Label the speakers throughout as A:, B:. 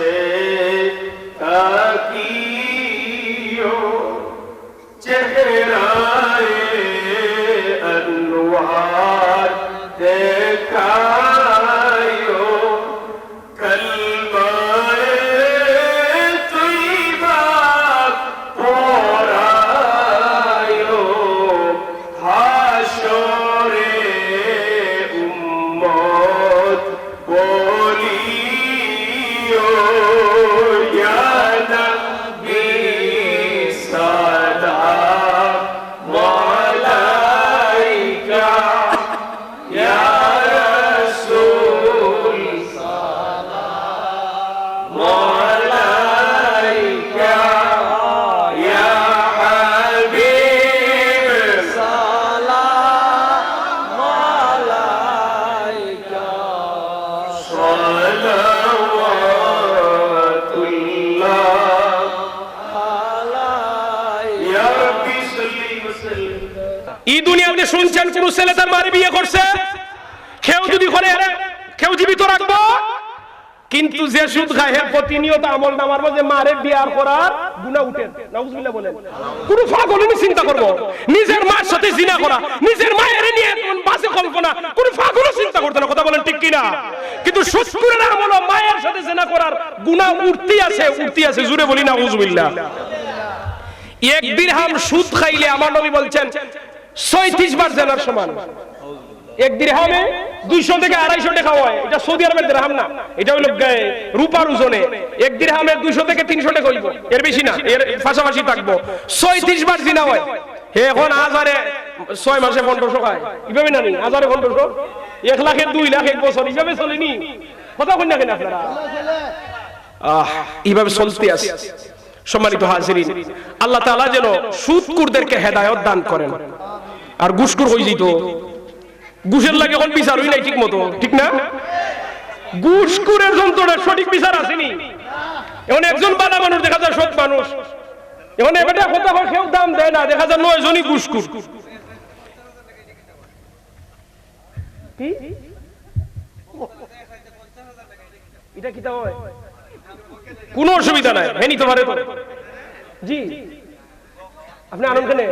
A: পাশে তাকিও চেহারায় আনোয়ার দেখায়ো
B: শুনছেন, কোন ছেলে তার মারে বিয়ে করছে? কেউ যদি করে কেউ জীবিত রাখব? কিন্তু যে সুদ খায় হে প্রতিনিয়ত আমল নামার মধ্যে মারে বিয়ার করার গুণা উঠে। নাউজুবিল্লাহ বলেন। কোন পাগলই চিন্তা করব। নিজের মার সাথে জিনা করা, নিজের মায়ের নিয়ে কোন বাসে কল্পনা, কোন পাগলও চিন্তা করতে না। কথা বলেন ঠিক কিনা? কিন্তু সুৎকুরের আমল মায়ের সাথে জিনা করার গুণা উঠতে আছে উঠতে আছে। জুড়ে বলি না উজবিল্লাহ এক দিরহাম সুদ খাইলে আমার নবী বলছেন ছয়ত্রিশ বার জেনার সমান। এক দিরহামে দুইশো থেকে আড়াইশো টাকা হয়। এটা সৌদি আরবের দিরহাম না। এটা হইল গে- রূপার ওজনে। এক দিরহামে দুইশো থেকে তিনশো টাকা হইব। এর বেশি না, এর পাশাপাশি থাকব। ছয়ত্রিশ বার জিনা হয়। হে এখন হাজারে ছয় মাসে খায়। এক লাখে দুই লাখ এক বছর। হিসাবে চলেনি কথা কই না কেন আপনারা? আহ, এইভাবে চলতে আছে। সম্মানিত হাজিরিন, আল্লাহ তাআলা যেন সুদকুরদেরকে হেদায়েত দান করেন। আর গুসকুর হয়ে যেত। ঘুষের লাগে এখন বিচার হই নাই ঠিক মতো ঠিক না? ঘুষখোরের যন্ত্রণা সঠিক বিচার আসেনি। এখন একজন বালা মানুষ, দেখা যায় সৎ মানুষ। এখন এবারে কথা হয় কেউ দাম দেয় না, দেখা যায় নয় জনই কি? এটা কি তা হয়? কোনো অসুবিধা নাই হ্যাঁ নিতে পারে তো। জি। আপনি আনন্দ কেনে?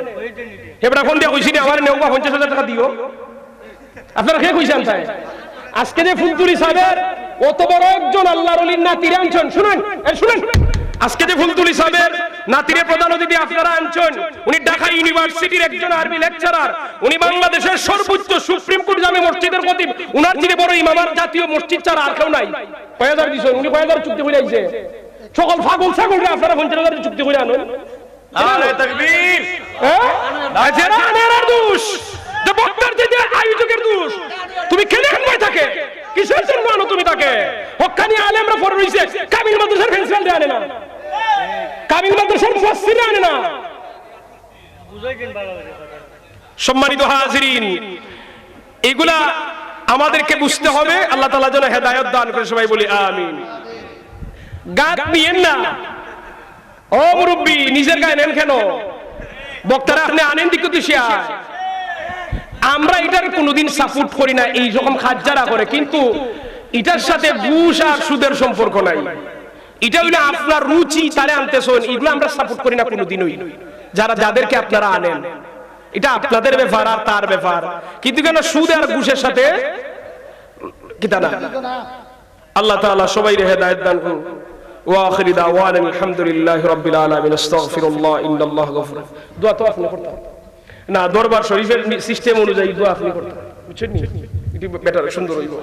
B: হেবড়া ফোন দিয়ে কইছি আমার নেওয়া পঞ্চাশ হাজার টাকা দিও আপনারা কে কইছেন তাই আজকে যে ফুলতুলি সাহেবের অত বড় একজন আল্লাহর অলির নাতিরে আনছেন শুনেন শুনেন। আজকে যে ফুলতুলি সাহেবের নাতিরে প্রধান অতিথি আপনারা আনছেন উনি ঢাকা ইউনিভার্সিটির একজন আরবি লেকচারার উনি বাংলাদেশের সর্বোচ্চ সুপ্রিম কোর্ট জামে মসজিদের খতিব। উনার চেয়ে বড় ইমামার জাতীয় মসজিদ ছাড়া আর কেউ নাই। কয় হাজার দিছেন? উনি কয় হাজার চুক্তি করে আইছে। সকল ফাগল ছাগল আপনারা পঞ্চাশ হাজার চুক্তি করে আনুন। আয়োজকের দোষ। তুমি কেনে থাকে কিসের জন্য তুমি তাকে? আলেমরা পরে রইছে। কামিল মাদ্রাসার না। কামিল মাদ্রাসার আনে না। সম্মানিত হাজিরিন, এগুলা আমাদেরকে বুঝতে হবে। আল্লাহ তাআলা যেন হেদায়েত দান করে সবাই বলি, আমিন। গাত নিয়েন না। ও মুরব্বী, নিজের গায়ে নেন কেন? বক্তারা আপনি আনেন আমরা এটার কোনোদিন সাপোর্ট করি না, এই রকম করে, কিন্তু এটার সাথে ঘুষ আর সুদের সম্পর্ক নাই। এটা হইলে আপনার রুচি, তারে আনতেছেন, এগুলো আমরা সাপোর্ট করি না কোনোদিনই। যারা, যাদেরকে আপনারা আনেন। এটা আপনাদের ব্যাপার আর তার ব্যাপার। কিন্তু কেন সুদ আর ঘুষের সাথে? কিতা না? আল্লাহ সবাই হেদায়েত দান করুন। ওয়াখির দাওয়ান আলহামদুলিল্লাহ রব্বিল আলামিন, আস্তাগফিরুল্লাহ, ইন্নাল্লাহ গফুর। দোয়া তো আপনি করতে না, দরবার শরীফের সিস্টেম অনুযায়ী দোয়া আপনি করতে বুঝছেন নি? এটি বেটার সুন্দর হইব।